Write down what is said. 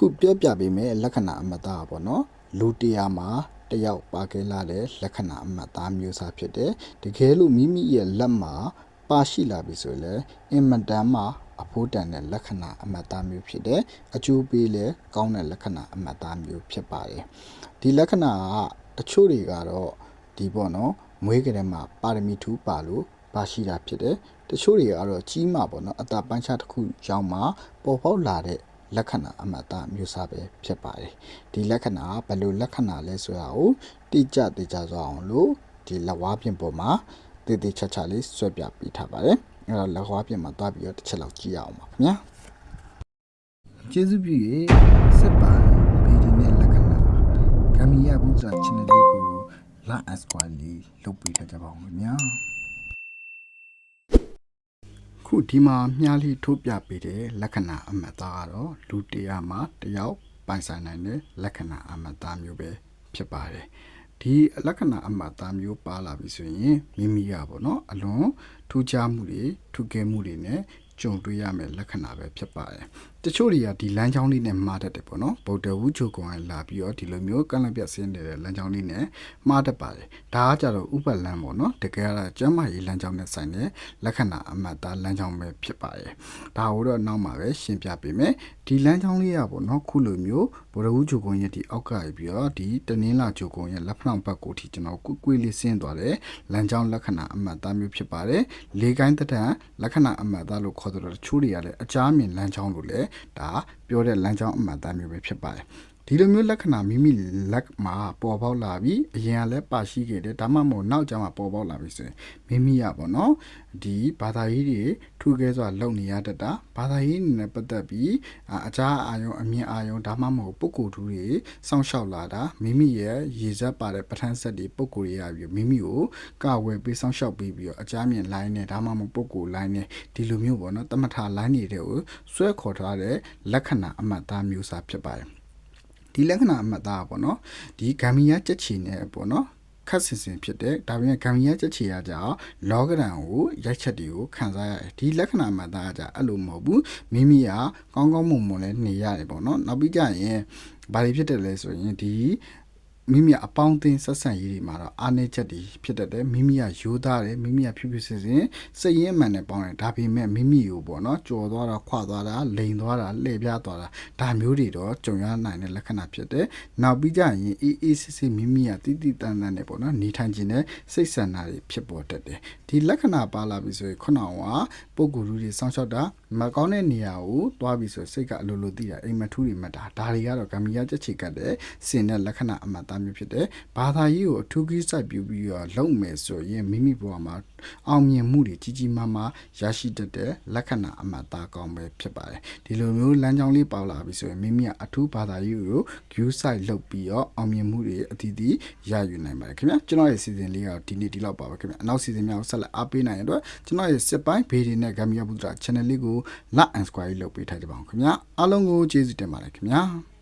ခုပြောပြပေးမယ်လက္ခဏာအမှတ်သားပေါ့နော်လူတရားမှာတယောက်ပါခဲ့လာတဲ့လက္ခဏာအမှတ်သားမျိုးစားဖြစ်တယ်တကယ်လို့မိမိရဲ့လက်မှာပါရှိလာပြီဆိုရင်လည်းအင်မတန်မှအဖို့တန်တဲ့လက္ခဏာအမှတ်သားမျိုးဖြစ်တယ်အကျိုးပေးလဲကောင်းတဲ့လက္ခဏာအမှတ်သားမျိုးဖြစ်ပါတယ်ဒီလက္ခဏာကတချို့တွေကတော့ဒီပေါ့နော်မွေးကလေးမှာပါရမီထူးပါလို့ပါရှိတာဖြစ်တယ်တချို့တွေကတော့ကြီးမှပေါ့နော်အတာပန်းချတစ်ခုရောက်မှပေါ်ပေါက်လာတဲ့ လက္ခဏာအမှတ်အသားမျိုးစားပဲဖြစ်ပါတယ်ဒီလက္ခဏာကဘယ်လိုလက္ခဏာလဲဆိုတာကိုတိကျတိကျစွာအောင်လို့ဒီလက်ဝါးပြင်ပေါ်မှာတည်တည်ချာချာလေးဆွဲပြပေးထားပါတယ်အဲ့တော့လက်ဝါးပြင်မှာတွားပြီးတော့တစ်ချက်လောက်ကြည့်ရအောင်ပါခင်ဗျာကျေးဇူးပြု၍စစ်ပါဗီဒီနဲ့လက္ခဏာဂမီယာဘူးစာ channel လေးကို like and subscribe လေးလုပ်ပေးထားကြပါဦးခင်ဗျာ ခုဒီမှာမြားလေးထိုးပြပေးတဲ့လက္ခဏာအမှတ်သားကတော့လူတရားမှာတယောက်ပိုင်ဆိုင်နိုင်တဲ့လက္ခဏာအမှတ်သားမျိုးပဲဖြစ်ပါတယ်ဒီလက္ခဏာအမှတ်သားမျိုးပါလာပြီဆိုရင်မိမိရပါတော့အလွန်ထူးခြားမှုတွေထူးကဲမှုတွေနဲ့ကြုံတွေ့ရမယ့်လက္ခဏာပဲဖြစ်ပါတယ်တချို့တွေကဒီလမ်းကြောင်းလေးနဲ့မှားတတ်တယ်ပေါ့နော်ဗုဒ္ဓဝုချုပ်ကောင်ကလာပြီးတော့ဒီလိုမျိုးကန့်လန့်ပြတ်ဆင်းနေတဲ့လမ်းကြောင်းလေးနဲ့မှားတတ်ပါတယ်ဒါကကြတော့ဥပလန်းပေါ့နော်တကယ်ကတော့ကျမ်းမာရေးလမ်းကြောင်းနဲ့ဆိုင်တဲ့လက္ခဏာအမှတ်သားလမ်းကြောင်းပဲဖြစ်ပါတယ်ဒါကိုတော့နောက်မှာပဲရှင်းပြပေးမယ်ဒီလမ်းကြောင်းလေးကပေါ့နော်ခုလိုမျိုးဗုဒ္ဓဝုချုပ်ကောင်ရဲ့ဒီအောက်ကပြီးတော့ဒီတနင်္လာချုပ်ကောင်ရဲ့လက်ဖလောက်ဘက်ကိုထိကျွန်တော်ကွကွေးလေးဆင်းသွားတယ်လမ်းကြောင်းလက္ခဏာအမှတ်သားမျိုးဖြစ်ပါတယ်လေးကိုင်းတတန်လက္ခဏာအမှတ်သားလို့ခေါ်တော့တချို့တွေကလည်းအချားမြင်လမ်းကြောင်းလို့လည်းဒါပြောတဲ့လမ်းကြောင်းအမှတ်သားမျိုးပဲဖြစ်ပါတယ် ဒီလိုမျိုးလက္ခဏာမိမိလက်မှာပေါ်ပေါက်လာပြီးအရင်ကလည်းပါရှိခဲ့တယ်ဒါမှမဟုတ်နောက်ကျမှပေါ်ပေါက်လာပြီဆိုရင်မိမိရပေါ့နော်ဒီဘာသာရေးတွေထူးခဲစွာလုပ်နေရတတ်တာဘာသာရေးအနေနဲ့ပတ်သက်ပြီးအာအခြားအာယုံအမြင်အာယုံဒါမှမဟုတ်ပုဂ္ဂိုလ်ထူးတွေစောင့်ရှောက်လာတာမိမိရဲ့ရည်စက်ပါတဲ့ပဋ္ဌာန်းဆက်တွေပုဂ္ဂိုလ်တွေရပြီးမိမိကိုကာဝယ်ပေးစောင့်ရှောက်ပေးပြီးတော့အကြမ်းမြင် line နဲ့ဒါမှမဟုတ်ပုဂ္ဂိုလ် line နဲ့ဒီလိုမျိုးပေါ့နော်တမထ line တွေကိုဆွဲခေါ်ထားတဲ့လက္ခဏာအမှတ်သားမျိုးစားဖြစ်ပါတယ် ဒီလက္ခဏာအမှတ်သားပေါ့နော်ဒီဂမ်မီယာကြက်ချီနဲ့ပေါ့နော်ခက်စင်စင်ဖြစ်တဲ့ဒါပေမဲ့ဂမ်မီယာကြက်ချီရကြအောင်လောကဒန်ကိုရိုက်ချက်တွေကိုခံစားရတယ်ဒီလက္ခဏာမှတ်သားကကြအဲ့လိုမဟုတ်ဘူးမိမိကကောင်းကောင်းမွန်မွန်လဲနေရတယ်ပေါ့နော်နောက်ပြီးကြရင်ဘာတွေဖြစ်တယ်လဲဆိုရင်ဒီ မိမိကအပေါင်းအသင်းဆက်ဆံရေးတွေမှာတော့အားနည်းချက်တွေဖြစ်တတ်တယ်မိမိကရိုးသားတယ်မိမိကဖြူဖြူစင်စင်စိတ်ရင်းမှန်နဲ့ပေါင်းတယ်ဒါပေမဲ့မိမိကိုပေါ့နော်ကြော်သွားတာခွသွားတာလိန်သွားတာလှည့်ပြားသွားတာဒါမျိုးတွေတော့ကြုံရနိုင်တဲ့လက္ခဏာဖြစ်တယ်နောက်ပြီးကြရင်အေးအေးစစ်စစ်မိမိကတိတိတန်တန်နဲ့ပေါ့နော်နေထိုင်ခြင်းနဲ့စိတ်ဆန္ဒတွေဖြစ်ပေါ်တတ်တယ်ဒီလက္ခဏာပါလာပြီဆိုရင်ခုနကပုံကူလူတွေစောင့်ရှောက်တာမကောင်းတဲ့နေရာကိုသွားပြီဆိုစိတ်ကအလိုလိုသိတာအိမ်မထူးတွေမှတ်တာဒါတွေကတော့ဂမ်မီယာချက်ချေကတ်တဲ့စင်တဲ့လက္ခဏာအမှတ်သားမျိုးဖြစ်တယ်ဘာသာရေးကိုအထူးကြီးစိုက်ပြပြီးတော့လုံမယ်ဆိုရင်မိမိဘဝမှာအောင်မြင်မှုတွေကြီးကြီးမားမားရရှိတတ်တဲ့လက္ခဏာအမှတ်သားကောင်းပဲဖြစ်ပါတယ်ဒီလိုမျိုးလမ်းကြောင်းလေးပေါလာပြီဆိုရင်မိမိကအထူးဘာသာရေးကို view site လုပ်ပြီးတော့အောင်မြင်မှုတွေအသီးသီးရယူနိုင်ပါတယ်ခင်ဗျာကျွန်တော်ရဲ့ season လေးကတော့ဒီနေ့ဒီလောက်ပါပဲခင်ဗျာနောက် season များကိုဆက်လက်အားပေးနိုင်ရတဲ့ကျွန်တော်ရဲ့စစ်ပိုင်းဘေးတွေနဲ့ဂမ်မီယာဘူဒရာ channel လေးကို like and subscribe လုပ်ပေးထားကြပါအောင်ခင်ဗျာအားလုံးကိုကျေးဇူးတင်ပါတယ်ခင်ဗျာ